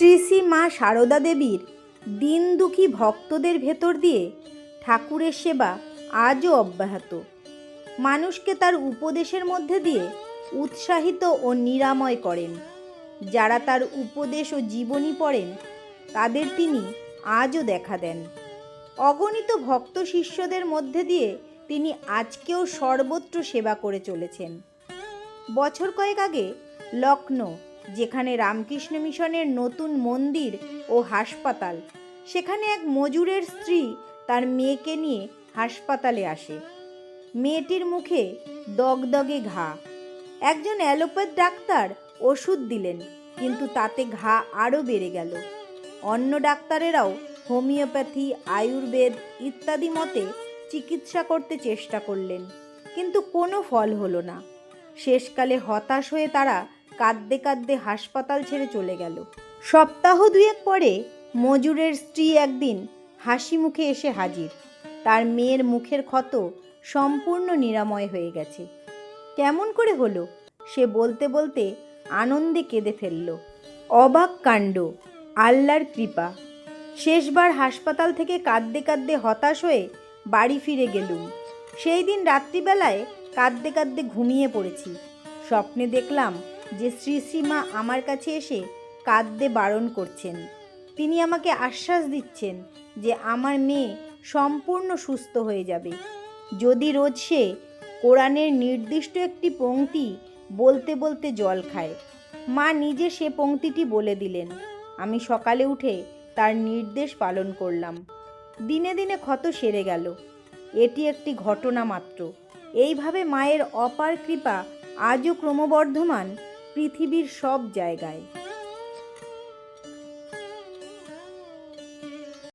শ্রী শ্রী মা সারদা দেবীর দিন দুঃখী ভক্তদের ভেতর দিয়ে ঠাকুরের সেবা আজও অব্যাহত। মানুষকে তার উপদেশের মধ্যে দিয়ে উৎসাহিত ও নিরাময় করেন। যারা তার উপদেশ ও জীবনী পড়েন, তাদের তিনি আজও দেখা দেন। অগণিত ভক্ত শিষ্যদের মধ্যে দিয়ে তিনি আজকেও সর্বত্র সেবা করে চলেছেন। বছর কয়েক আগে লখনৌ যেখানে রামকৃষ্ণ মিশনের নতুন মন্দির ও হাসপাতাল। সেখানে এক মজুরের স্ত্রী তার মেয়েকে নিয়ে হাসপাতালে আসে। মেয়েটির মুখে দগদগে ঘা। একজন অ্যালোপ্যাথ ডাক্তার ওষুধ দিলেন, কিন্তু তাতে ঘা আরও বেড়ে গেল। অন্য ডাক্তারেরাও হোমিওপ্যাথি, আয়ুর্বেদ ইত্যাদি মতে চিকিৎসা করতে চেষ্টা করলেন, কিন্তু কোনো ফল হলো না। শেষকালে হতাশ হয়ে তারা কাঁদতে কাঁদতে হাসপাতাল ছেড়ে চলে গেল। সপ্তাহ দুয়েক পরে মজুরের স্ত্রী একদিন হাসি মুখে এসে হাজির। তার মেয়ের মুখের ক্ষত সম্পূর্ণ নিরাময় হয়ে গেছে। কেমন করে হলো? সে বলতে বলতে আনন্দে কেঁদে ফেলল। অবাক কাণ্ড আল্লাহর কৃপা। শেষবার হাসপাতাল থেকে কাঁদতে কাঁদতে হতাশ হয়ে বাড়ি ফিরে গেলুম। সেই দিন রাত্রিবেলায় কাঁদতে কাঁদতে ঘুমিয়ে পড়েছি। স্বপ্নে দেখলাম যে শ্রী শ্রীমা আমার কাছে এসে কাঁদতে বারণ করছেন। তিনি আমাকে আশ্বাস দিচ্ছেন যে আমার মেয়ে সম্পূর্ণ সুস্থ হয়ে যাবে। যদি রোজ সে কোরআনের নির্দিষ্ট একটি পংক্তি বলতে বলতে জল খায়। মা নিজে সে পংক্তিটি বলে দিলেন। আমি সকালে উঠে তার নির্দেশ পালন করলাম। দিনে দিনে ক্ষত সেরে গেল। এটি একটি ঘটনা মাত্র। এইভাবে মায়ের অপার কৃপা আজও ক্রমবর্ধমান পৃথিবীর সব জায়গায়।